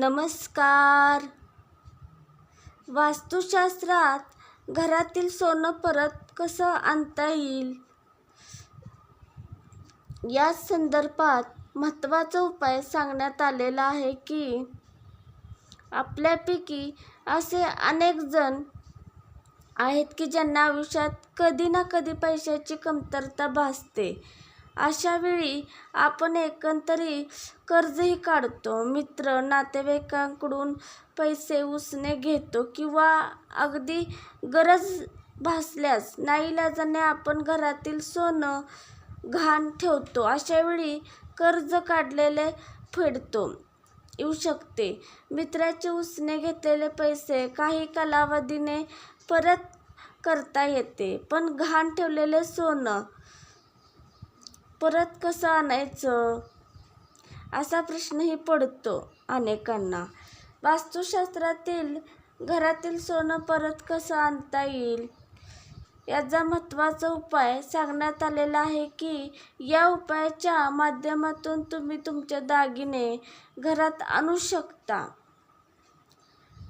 नमस्कार. वास्तुशास्त्रात घरातील सोनं परत कसं आणता येईल? या संदर्भात महत्त्वाचा उपाय सांगण्यात आलेला आहे की आपल्यापैकी असे अनेक जण आहेत की ज्यांना आयुष्यात कधी ना कधी पैशाची कमतरता भासते. अशा वेळी आपण एकंदरी कर्जही काढतो. मित्र नातेवाईकांकडून पैसे उसने घेतो किंवा अगदी गरज भासल्यास नाईलाजाने आपण घरातील सोनं गहाण ठेवतो. अशावेळी कर्ज काढलेले फेडतो. येऊ शकते. मित्राचे उसने घेतलेले पैसे काही कालावधीने परत करता येते पण गहाण ठेवलेले सोनं परत कसं आणायचं? असा प्रश्नही पडतो अनेकांना. वास्तुशास्त्रातील घरातील सोनं परत कसं आणता येईल? याचा महत्त्वाचा उपाय सांगण्यात आलेला आहे की या उपायाच्या माध्यमातून तुम्ही तुमचे दागिने घरात आणू शकता.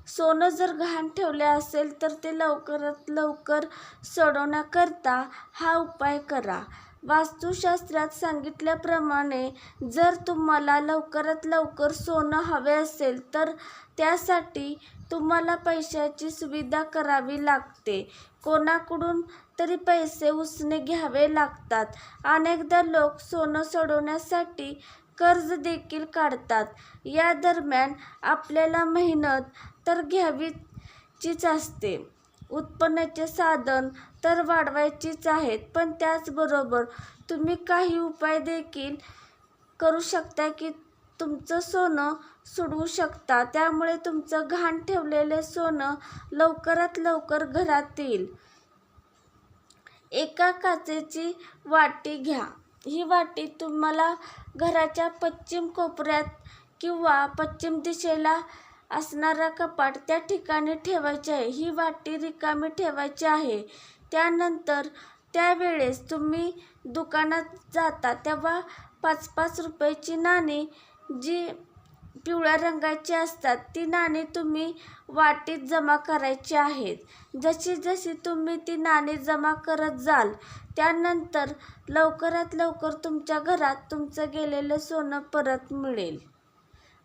सोनं जर घाण ठेवले असेल तर ते लवकरात लवकर सोडवण्याकरता हा उपाय करा. वास्तुशास्त्रात सांगितल्याप्रमाणे जर तुम्हाला लवकरात लवकर सोनं हवे असेल तर त्यासाठी तुम्हाला पैशाची सुविधा करावी लागते. कोणाकडून तरी पैसे उसने घ्यावे लागतात. अनेकदा लोक सोनं सोडवण्यासाठी कर्ज देखील काढतात. या दरम्यान आपल्याला मेहनत तर घ्यावीचीच असते. उत्पन्नाचे साधन तर वाढवायचीच आहेत पण त्याचबरोबर तुम्ही काही उपाय देखील करू शकता की तुमचं सोनं सोडवू शकता. त्यामुळे तुमचं घाण ठेवलेले सोनं लवकरात लवकर घरात येईल. एका काचेची वाटी घ्या. ही वाटी तुम्हाला घराच्या पश्चिम कोपऱ्यात किंवा पश्चिम दिशेला असणारा कपाट त्या ठिकाणी ठेवायची आहे. ही वाटी रिकामी ठेवायची आहे. त्यानंतर त्यावेळेस तुम्ही दुकानात जाता तेव्हा पाच पाच रुपयाची नाणी जी पिवळ्या रंगाची असतात ती नाणी तुम्ही वाटीत जमा करायची आहेत. जशी जशी तुम्ही ती नाणी जमा करत जाल त्यानंतर लवकरात लवकर तुमच्या घरात तुमचं गेलेलं सोनं परत मिळेल.